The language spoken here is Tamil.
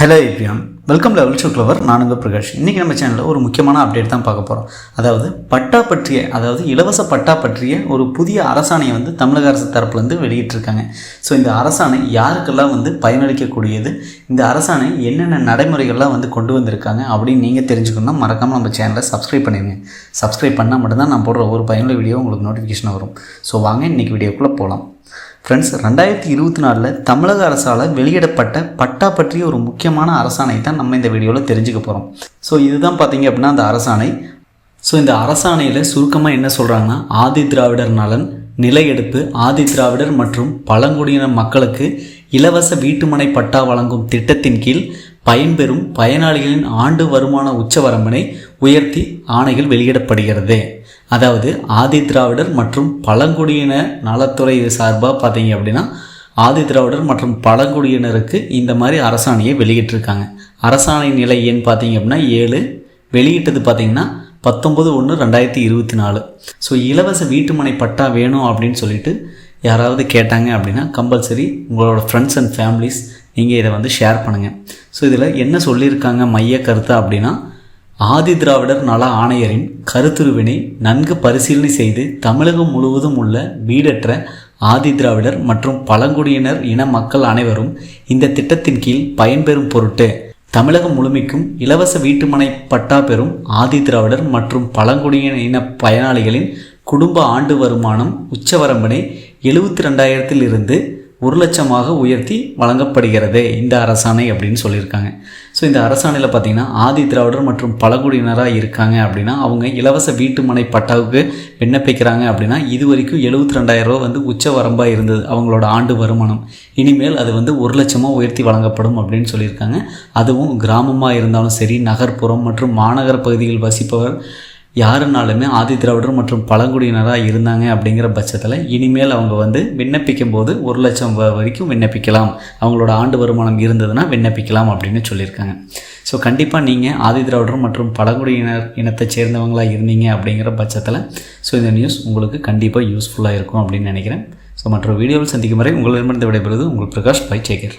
Hello everyone welcome level show clever நான் உங்கள் பிரகாஷ். இன்றைக்கி நம்ம சேனலில் ஒரு முக்கியமான அப்டேட் தான் பார்க்க போகிறோம் அதாவது பட்டா பற்றிய அதாவது இலவச பட்டா பற்றிய ஒரு புதிய அரசாணையை வந்து தமிழக அரசு தரப்புலேருந்து வெளியிட்டிருக்காங்க. ஸோ இந்த அரசாணை யாருக்கெல்லாம் வந்து பயனளிக்கக்கூடியது? இந்த அரசாணை என்னென்ன நடைமுறைகள்லாம் வந்து கொண்டு வந்திருக்காங்க? அப்படின்னு நீங்கள் தெரிஞ்சுக்கணும்னா மறக்காமல் நம்ம சேனலை சப்ஸ்கிரைப் பண்ணிடுங்க சப்ஸ்கிரைப் பண்ணால் மட்டும்தான் நான் போடுற ஒரு பயனுள்ள வீடியோ உங்களுக்கு நோட்டிஃபிகேஷன் வரும். ஸோ வாங்க இன்றைக்கி வீடியோக்குள்ளே போகலாம் ஃப்ரெண்ட்ஸ் ரெண்டாயிரத்தி இருபத்தி நாலில் தமிழக அரசால் வெளியிடப்பட்ட பட்டா பற்றிய ஒரு முக்கியமான அரசாணை தான் நம்ம இந்த வீடியோவில் தெரிஞ்சுக்க போகிறோம் ஸோ இதுதான் பார்த்தீங்க அப்படின்னா அந்த அரசாணை. ஸோ இந்த அரசாணையில் சுருக்கமாக என்ன சொல்கிறாங்கன்னா ஆதி திராவிடர் நலன் நில எடுப்பு ஆதி திராவிடர் மற்றும் பழங்குடியின மக்களுக்கு இலவச வீட்டுமனை பட்டா வழங்கும் திட்டத்தின் கீழ் பயன்பெறும் பயனாளிகளின் ஆண்டு வருமான உச்சவரம்பினை உயர்த்தி ஆணைகள் வெளியிடப்படுகிறது. அதாவது ஆதி திராவிடர் மற்றும் பழங்குடியின நலத்துறை சார்பாக பார்த்தீங்க அப்படின்னா ஆதி திராவிடர் மற்றும் பழங்குடியினருக்கு இந்த மாதிரி அரசாணையை வெளியிட்டிருக்காங்க. அரசாணை நிலை ஏன்னு பார்த்தீங்க அப்படின்னா ஏழு வெளியிட்டது பார்த்தீங்கன்னா பத்தொம்பது ஒன்று ரெண்டாயிரத்தி இருபத்தி நாலு. ஸோ இலவச வீட்டுமனை பட்டா வேணும் அப்படின்னு சொல்லிட்டு யாராவது கேட்டாங்க அப்படின்னா கம்பல்சரி உங்களோட ஃப்ரெண்ட்ஸ் அண்ட் ஃபேமிலிஸ் நீங்கள் இதை வந்து ஷேர் பண்ணுங்கள் ஸோ இதில் என்ன சொல்லியிருக்காங்க மைய கருத்து அப்படின்னா ஆதி திராவிடர் நல ஆணையரின் கருத்துருவினை நன்கு பரிசீலனை செய்து தமிழகம் முழுவதும் உள்ள வீடற்ற ஆதி திராவிடர் மற்றும் பழங்குடியினர் இன மக்கள் அனைவரும் இந்த திட்டத்தின் கீழ் பயன்பெறும் பொருட்டு தமிழகம் முழுமைக்கும் இலவச வீட்டுமனை பட்டா பெறும் ஆதி திராவிடர் மற்றும் பழங்குடியின இன பயனாளிகளின் குடும்ப ஆண்டு வருமானம் உச்சவரம்பினை எழுபத்தி ரெண்டாயிரத்தில் இருந்து ஒரு லட்சமாக உயர்த்தி வழங்கப்படுகிறது இந்த அரசாணை அப்படின்னு சொல்லியிருக்காங்க. ஸோ இந்த அரசாணையில் பார்த்தீங்கன்னா ஆதி திராவிடர் மற்றும் பழங்குடியினராக இருக்காங்க அப்படின்னா அவங்க இலவச வீட்டுமனை பட்டாவுக்கு விண்ணப்பிக்கிறாங்க அப்படின்னா இது வரைக்கும் எழுபத்தி ரெண்டாயிரம் ரூபா வந்து உச்ச வரம்பாக இருந்தது அவங்களோட ஆண்டு வருமானம். இனிமேல் அது வந்து ஒரு லட்சமாக உயர்த்தி வழங்கப்படும் அப்படின்னு சொல்லியிருக்காங்க. அதுவும் கிராமமாக இருந்தாலும் சரி நகர்ப்புறம் மற்றும் மாநகர பகுதியில் வசிப்பவர் யாருனாலுமே ஆதி திராவிடர் மற்றும் பழங்குடியினராக இருந்தாங்க அப்படிங்கிற பட்சத்தில் இனிமேல் அவங்க வந்து விண்ணப்பிக்கும் போது ஒரு லட்சம் வரைக்கும் விண்ணப்பிக்கலாம். அவங்களோட ஆண்டு வருமானம் இருந்ததுன்னா விண்ணப்பிக்கலாம் அப்படின்னு சொல்லியிருக்காங்க. ஸோ கண்டிப்பாக நீங்கள் ஆதி திராவிடர் மற்றும் பழங்குடியினர் இனத்தை சேர்ந்தவங்களாக இருந்தீங்க அப்படிங்கிற பட்சத்தில் ஸோ இந்த நியூஸ் உங்களுக்கு கண்டிப்பாக யூஸ்ஃபுல்லாக இருக்கும் அப்படின்னு நினைக்கிறேன். ஸோ மற்ற வீடியோவில் சந்திக்கும் வரை உங்களிடமிருந்து விடைபெறுவது உங்கள் பிரகாஷ் பை சேகர்.